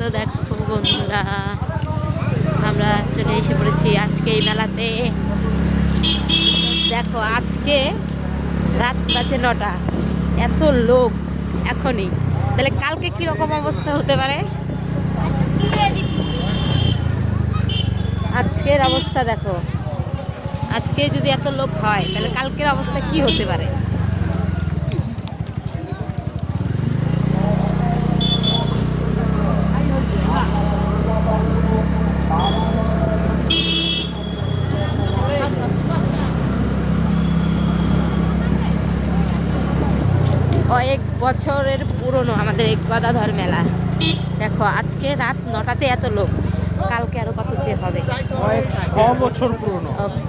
তো দেখো বন্ধুরা, আমরা চলে এসে পড়েছি আজকে এই মেলাতে। দেখো, আজকে রাত বাজে নটা। এত লোক এখনই। তাহলে কালকে কীরকম অবস্থা হতে পারে? আজকের অবস্থা দেখো। আজকে যদি এত লোক হয়, তাহলে কালকের অবস্থা কি হতে পারে? বছরের পুরনো আমাদের এই গদাধর মেলা। দেখো আজকে রাত নটাতে এত লোক। কালকে আরও কত চেয়ে হবে।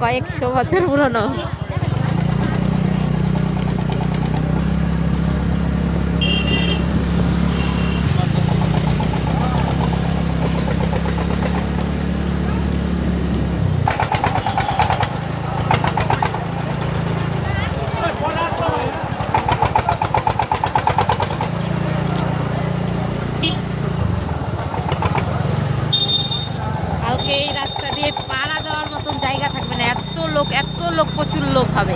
কয়েকশো বছর পুরনো কালকে এই রাস্তা দিয়ে পাড়া দেওয়ার মতন জায়গা থাকবে না এত লোক লোক প্রচুর লোক হবে।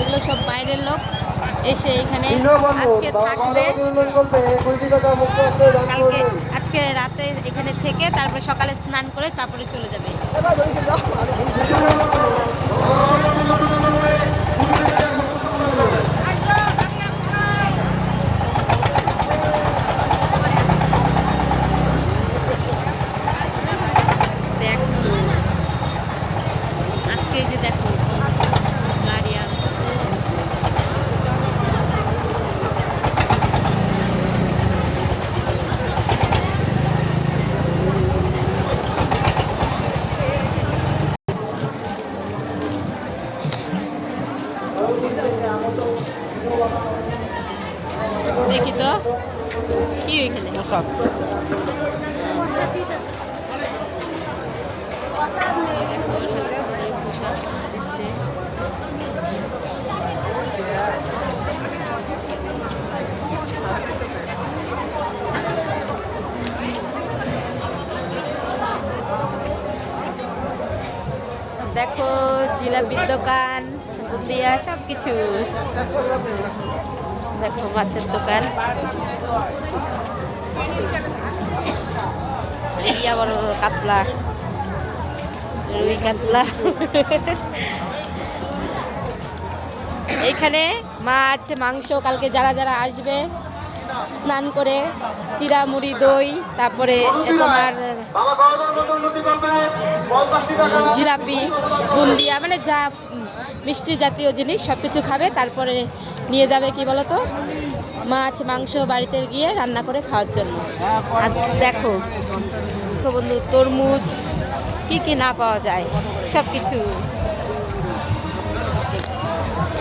এগুলো সব বাইরের লোক এসে এখানে আজকে থাকবে। কালকে আজকে রাতে এখানে থেকে তারপরে সকালে স্নান করে তারপরে চলে যাবে। দেখো, জিলাপির দোকান বুন্দিয়া সব কিছু দেখো, মাছের দোকান। ইয়া বড় বড় কাতলা। রুই কাতলা। এইখানে মাছ, মাংস কালকে যারা যারা আসবে স্নান করে চিরা, মুড়ি, দই, তারপরে তোমার জিলাপি, বুন্দিয়া মানে যা মিষ্টি জাতীয় জিনিস সব কিছু খাবে, তারপরে নিয়ে যাবে কি বলো তো মাছ, মাংস বাড়িতে গিয়ে রান্না করে খাওয়ার জন্য। আজ দেখো, তো বন্ধু, তরমুজ, কি কি না পাওয়া যায়, সব কিছু।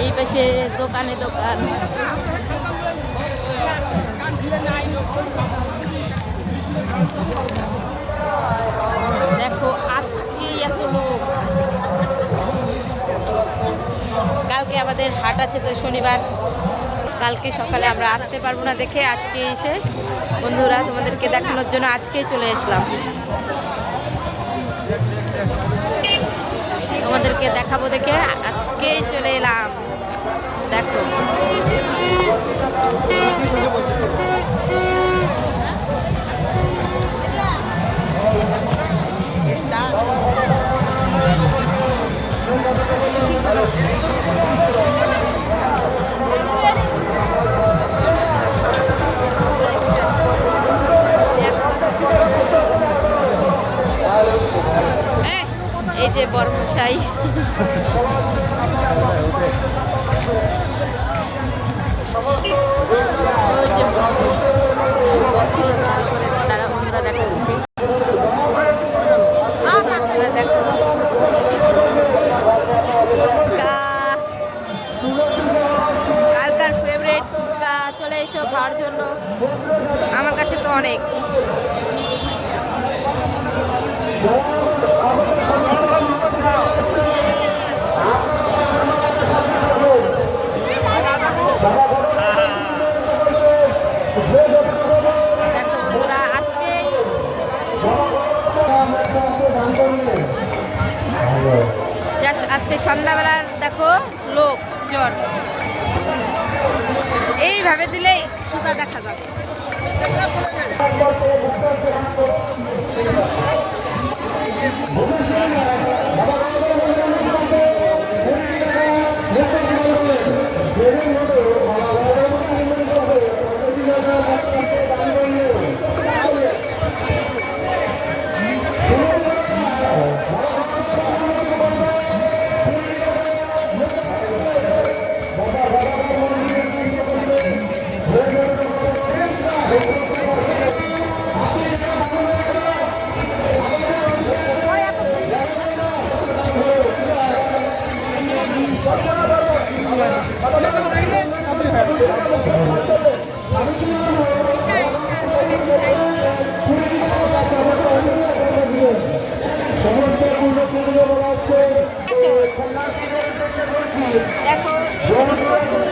এই পাশে দোকানে দোকান। দেখো, আজকে এত লোক। কালকে আমাদের হাট আছে তো শনিবার। কালকে সকালে আমরা আসতে পারব না দেখে আজকে এসে বন্ধুরা তোমাদেরকে দেখানোর জন্য আজকেই চলে আসলাম। তোমাদেরকে দেখাবো দেখে আজকেই চলে এলাম। দেখো। এই, যে বর্মশাই প্লেট ফুচকা চলে এসো খাওয়ার জন্য। আমার কাছে তো অনেক। আজকে সন্ধ্যাবেলা দেখো জ্বর। জন এইভাবে দিলেই সুতা দেখা যাবে।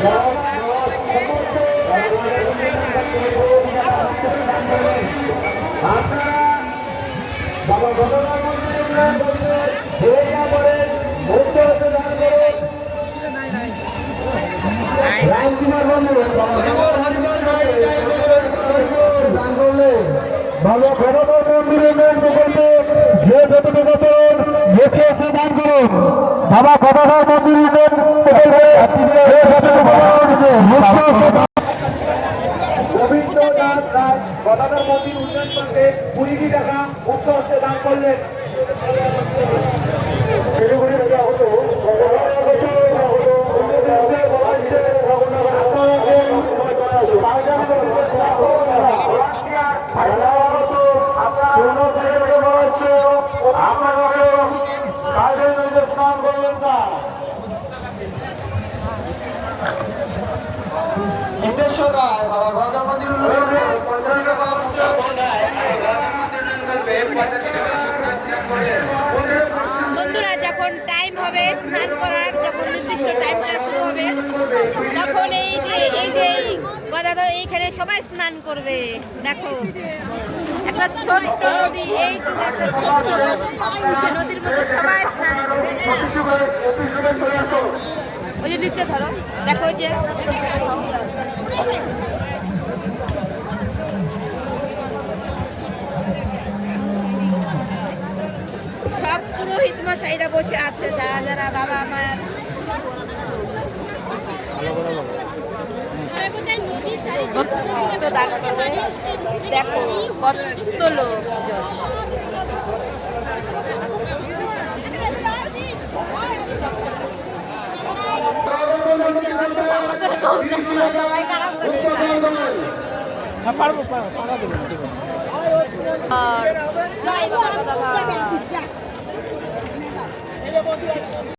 প্রচুর লোক আর ওই পাশে স্নান করার জায়গা। আসো বাবা ভগবান মন্দিরের প্রকল্পে যে যতটুকু করুন মুখে এসে দান করুন বাবা ভগবান মন্দির মেন রবীন্দ্রনাথ রায় গদাধর মন্দির উন্নয়ন করতে কুড়িটি টাকা মুক্ত হস্তে দান করলেন। হতো স্নান করবেন না নিতেশ্বর রায় বাবা ভগবান মন্দির উন্নয়নে বন্ধুরা, যখন টাইম হবে, স্নান করার যখন নির্দিষ্ট টাইমটা শুরু হবে, তখন এই যে এই যে গদাধর, এইখানে সবাই স্নান করবে। দেখো, একটা ছোট্ট নদী এইটুকু একটা ছোট্ট নদী নদীর মধ্যে সবাই স্নান ওই যে নিচে ধরো। দেখো যে। সব পুরোহিত মশাইরা বসে আছে যারা যারা বাবা মায়ের দেখো কত লোকজন? সবাই খারাপ করে পারব পারা দেবো আর